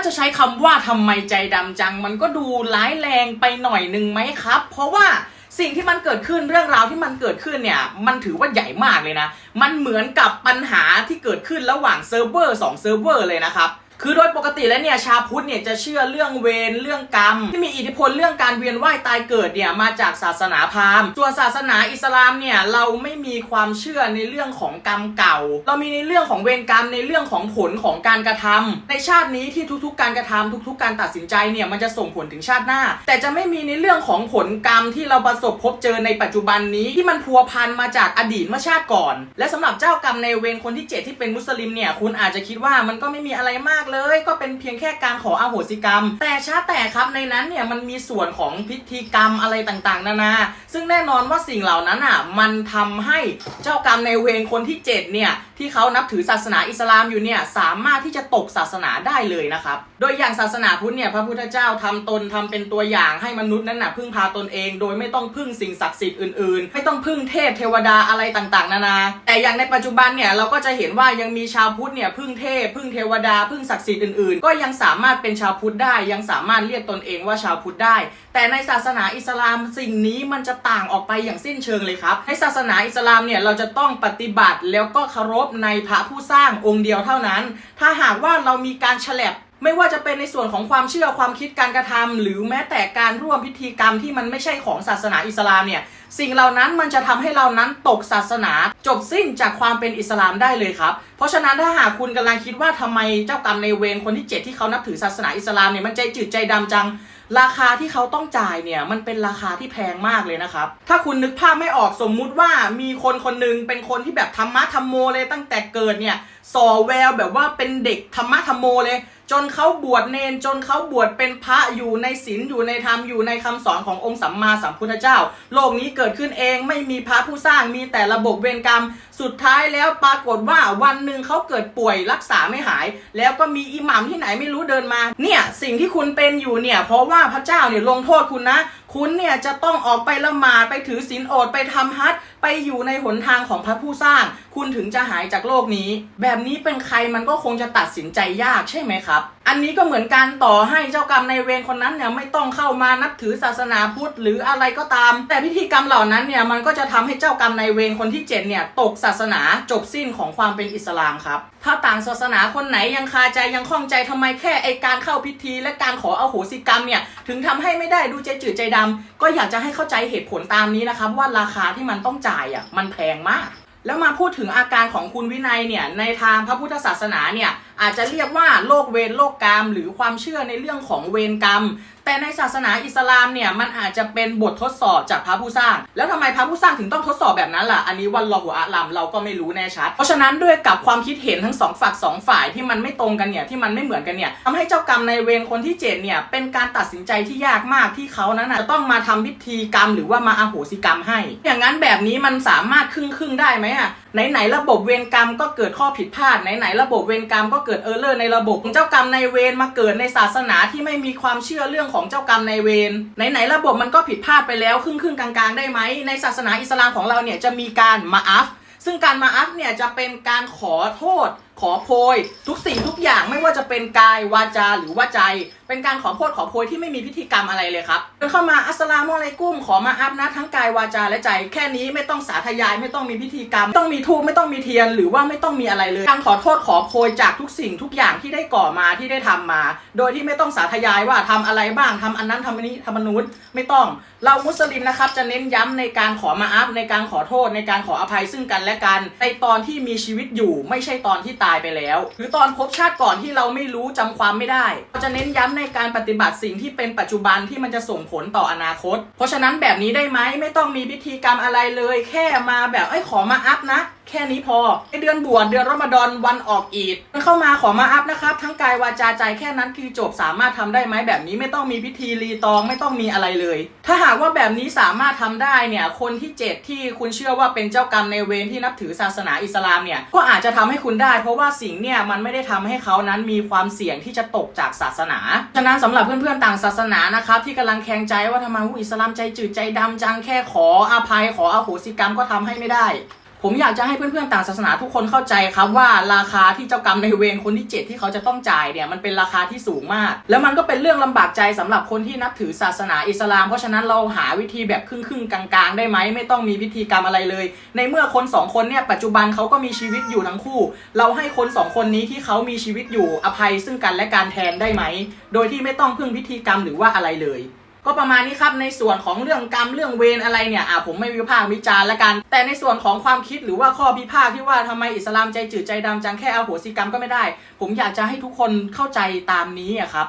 าจะใช้คำว่าทำไมใจดำจัง มันก็ดูร้ายแรงไปหน่อยหนึ่งไหมครับ เพราะว่าสิ่งที่มันเกิดขึ้นเรื่องราวที่มันเกิดขึ้นเนี่ย มันถือว่าใหญ่มากเลยนะ มันเหมือนกับปัญหาที่เกิดขึ้นระหว่างเซิร์ฟเวอร์สองเซิร์ฟเวอร์เลยนะครับ คือโดยปกติแล้วเนี่ยชาวพุทธเนี่ยจะเชื่อเรื่องเวรเรื่องกรรม ที่มีอิทธิพลเรื่องการเวียนว่ายตายเกิดเนี่ยมาจากศาสนาพราหมณ์ส่วนศาสนาอิสลามเนี่ยเราไม่มีความเชื่อในเรื่องของกรรมเก่า เรามีในเรื่องของเวรกรรมในเรื่องของผลของการกระทำในชาตินี้ที่ทุกๆ การกระทำทุก ๆ การตัดสินใจเนี่ยมันจะส่งผลถึงชาติหน้า แต่จะไม่มีในเรื่องของผลกรรมที่เราประสบพบเจอในปัจจุบันนี้ที่มันพัวพันมาจากอดีตเมื่อชาติก่อน และสำหรับเจ้ากรรมในเวรคนที่เจ็ดที่เป็นมุสลิมเนี่ยคุณอาจจะคิดว่ามันก็ไม่มีอะไรมากเลย ก็เป็นเพียงแค่การขออโหสิกรรม แต่ช้าแต่ครับในนั้นเนี่ยมันมีส่วนของพิธีกรรมอะไรต่างๆ นานา ซึ่งแน่นอนว่าสิ่งเหล่านั้นอะมันทำให้เจ้ากรรมในเวรคนที่เจ็ดเนี่ยที่เขานับถือศาสนาอิสลามอยู่เนี่ยสามารถที่จะตกศาสนาได้เลยนะครับ โดยอย่างศาสนาพุทธเนี่ยพระพุทธเจ้าทำตนทำเป็นตัวอย่างให้มนุษย์นั้นน่ะพึ่งพาตนเอง โดยไม่ต้องพึ่งสิ่งศักดิ์สิทธิ์อื่นๆ ไม่ต้องพึ่งเทพเทวดาอะไรต่างๆ นานา แต่อย่างในปัจจุบันเนี่ยเราก็จะเห็นว่ายังมีชาวพุทธเนี่ยพึ่งเทพพึ่งเทวดาพึ่งศักดิ์สิทธิ์อื่นๆ ก็ยังสามารถเป็นชาวพุทธได้ ยังสามารถเรียกตนเองว่าชาวพุทธได้ แต่ในศาสนาอิสลามสิ่งนี้มันจะต่างออกไปอย่างสิ้นเชิงเลยครับ ในศาสนาอิสลามเนี่ยเราจะต้องปฏิบัติแล้วก็เคารพในพระผู้สร้างองค์เดียวเท่านั้น ถ้าหากว่าเรามีการฉลบ ไม่ว่าจะเป็นในส่วนของความเชื่อความคิดการกระทำหรือแม้แต่การร่วมพิธีกรรมที่มันไม่ใช่ของศาสนาอิสลามเนี่ยสิ่งเหล่านั้นมันจะทำให้เรานั้นตกศาสนา จบสิ้นจากความเป็นอิสลามได้เลยครับ เพราะฉะนั้นถ้าหากคุณกำลังคิดว่าทำไมเจ้ากรรมในเวรคนที่เจ็ดที่เขานับถือศาสนาอิสลามเนี่ยมันใจจืดใจดำจัง ราคาที่เขาต้องจ่ายเนี่ยมันเป็นราคาที่แพงมากเลยนะครับ ถ้าคุณนึกภาพไม่ออกสมมุติว่ามีคนคนหนึงเป็นคนที่แบบธรรมะธรรมโมเลยตั้งแต่เกิดเนี่ยส่อแววแบบว่าเป็นเด็กธรรมะธรรมโมเลย จนเขาบวชเนนจนเขาบวชเป็นพระอยู่ในศีลอยู่ในธรรมอยู่ในคำสอนขององค์สัมมาสัมพุทธเจ้า โลกนี้เกิดขึ้นเองไม่มีพระผู้สร้างมีแต่ระบบเวรกรรม สุดท้ายแล้วปรากฏว่าวันหนึ่งเขาเกิดป่วยรักษาไม่หาย แล้วก็มีอิหมัมที่ไหนไม่รู้เดินมาเนี่ยสิ่งที่คุณเป็นอยู่เนี่ยเพราะว่าพระเจ้าเนี่ยลงโทษคุณนะ คุณเนี่ยจะต้องออกไปละหมาดไปถือศีลอดไปทำฮัจญ์ไปอยู่ในหนทางของพระผู้สร้าง คุณถึงจะหายจากโลกนี้ แบบนี้เป็นใครมันก็คงจะตัดสินใจยากใช่ไหมครับ อันนี้ก็เหมือนการต่อให้เจ้ากรรมในเวรคนนั้นเนี่ยไม่ต้องเข้ามานับถือศาสนาพุทธหรืออะไรก็ตาม แต่พิธีกรรมเหล่านั้นเนี่ยมันก็จะทำให้เจ้ากรรมในเวรคนที่เจ็ดเนี่ยตกศาสนาจบสิ้นของความเป็นอิสลามครับถ้าต่างศาสนาคนไหนยังคาใจยังข้องใจทำไมแค่ไอการเข้าพิธี และการขออโหสิกรรมเนี่ยถึงทำให้ไม่ได้ดูใจจืดใจดำก็อยากจะให้เข้าใจเหตุผลตามนี้นะครับว่าราคาที่มันต้องจ่ายอะมันแพงมาก แล้วมาพูดถึงอาการของคุณวินัยเนี่ยในทางพระพุทธศาสนาเนี่ย อาจจะเรียกว่าโลกเวรโลกกรรม หรือความเชื่อในเรื่องของเวรกรรม แต่ในศาสนาอิสลามเนี่ยมันอาจจะเป็นบททดสอบจากพระผู้สร้าง แล้วทำไมพระผู้สร้างถึงต้องทดสอบแบบนั้นล่ะ อันนี้วันรอหัวอะลัมเราก็ไม่รู้แน่ชัด เพราะฉะนั้นด้วยกับความคิดเห็นทั้งสองฝักสองฝ่ายที่มันไม่ตรงกันเนี่ยที่มันไม่เหมือนกันเนี่ยทำให้เจ้ากรรมในเวรคนที่เจ็ดเนี่ยเป็นการตัดสินใจที่ยากมากที่เขานั้นนะจะต้องมาทำพิธีกรรม หรือว่ามาอาโหสิกรรมให้ อย่างนั้นแบบนี้มันสามารถครึ่งครึ่งได้ไหมอะไหนๆระบบเวรกรรมก็เกิดข้อผิดพลาดไหนๆระบบเวรกรรมก็เกิดเออร์เลอร์ในระบบเจ้ากรรมในเวรมาเกิดในศาสนาที่ไม่มีความเชื่อเรื่องของเจ้ากรรมในเวรไหนๆระบบมันก็ผิดพลาดไปแล้วครึ่งครึ่งๆกลางๆ ได้ไหมในศาสนาอิสลามของเราเนี่ยจะมีการมาอัฟซึ่งการมาอัฟเนี่ยจะเป็นการขอโทษ ขอโพย ทุกสิ่งทุกอย่างไม่ว่าจะเป็นกายวาจาหรือว่าใจ เป็นการขอโทษขอโพยที่ไม่มีพิธีกรรมอะไรเลยครับเดินเข้ามาอัสสลามุอะลัยกุมขอมาอัพนะทั้งกายวาจาและใจ แค่นี้ไม่ต้องสาธยายไม่ต้องมีพิธีกรรม ต้องมีทูบไม่ต้องมีเทียน หรือว่าไม่ต้องมีอะไรเลย การขอโทษขอโพยจากทุกสิ่งทุกอย่างที่ได้ก่อมาที่ได้ทำมา โดยที่ไม่ต้องสาธยายว่าทำอะไรบ้างทำอันนั้นทำอันนี้ทำอันนู้นไม่ต้อง เรามุสลิมนะครับจะเน้นย้ำในการขอมาอัพในการขอโทษในการขออภัยซึ่งกันและกันในตอนที่มีชีวิตอยู่ไม่ใช่ตอนที่ตายไปแล้ว หรือตอนพบชาติก่อนที่เราไม่รู้จำความไม่ได้เราจะเน้นย้ำในการปฏิบัติสิ่งที่เป็นปัจจุบันที่มันจะส่งผลต่ออนาคต เพราะฉะนั้นแบบนี้ได้ไหมไม่ต้องมีพิธีกรรมอะไรเลย แค่มาแบบเอ้ยขอมาอัพนะ แค่นี้พอในเดือนบวชเดือนรอมฎอนวันออกอีดเข้ามาขอมาอัพนะครับ ทั้งกายวาจาใจแค่นั้นคือจบสามารถทำได้ไหมแบบนี้ไม่ต้องมีพิธีรีตองไม่ต้องมีอะไรเลย ถ้าหากว่าแบบนี้สามารถทำได้เนี่ยคนที่เจ็ดที่คุณเชื่อว่าเป็นเจ้ากรรมในเวรที่นับถือศาสนาอิสลามเนี่ยก็อาจจะทำให้คุณได้ เพราะว่าสิ่งเนี่ยมันไม่ได้ทำให้เขานั้นมีความเสี่ยงที่จะตกจากศาสนาฉะนั้นสำหรับเพื่อนๆต่างศาสนานะครับที่กำลังแข่งใจว่าทำไมอิสลามใจจืดใจดำจังแค่ขออภัยขออโหสิกรรมก็ทำให้ไม่ได้ ผมอยากจะให้เพื่อนๆต่างศาสนาทุกคนเข้าใจครับว่าราคาที่เจ้ากรรมในเวรคนที่เจ็ดที่เขาจะต้องจ่ายเนี่ยมันเป็นราคาที่สูงมาก แล้วมันก็เป็นเรื่องลำบากใจสำหรับคนที่นับถือศาสนาอิสลาม เพราะฉะนั้นเราหาวิธีแบบครึ่งๆกลางๆ ได้ไหมไม่ต้องมีพิธีกรรมอะไรเลย ในเมื่อคนสองคนเนี่ยปัจจุบันเขาก็มีชีวิตอยู่ทั้งคู่ เราให้คนสองคนนี้ที่เขามีชีวิตอยู่อภัยซึ่งกันและการแทนได้ไหมโดยที่ไม่ต้องพึ่งพิธีกรรมหรือว่าอะไรเลย ก็ประมาณนี้ครับในส่วนของเรื่องกรรมเรื่องเวรอะไรเนี่ยอ่าผมไม่วิพากษ์วิจารณ์ละกัน แต่ในส่วนของความคิดหรือว่าข้อพิพาทที่ว่าทำไมอิสลามใจจืดใจดำจังแค่อโหสิกรรมก็ไม่ได้ ผมอยากจะให้ทุกคนเข้าใจตามนี้อะครับ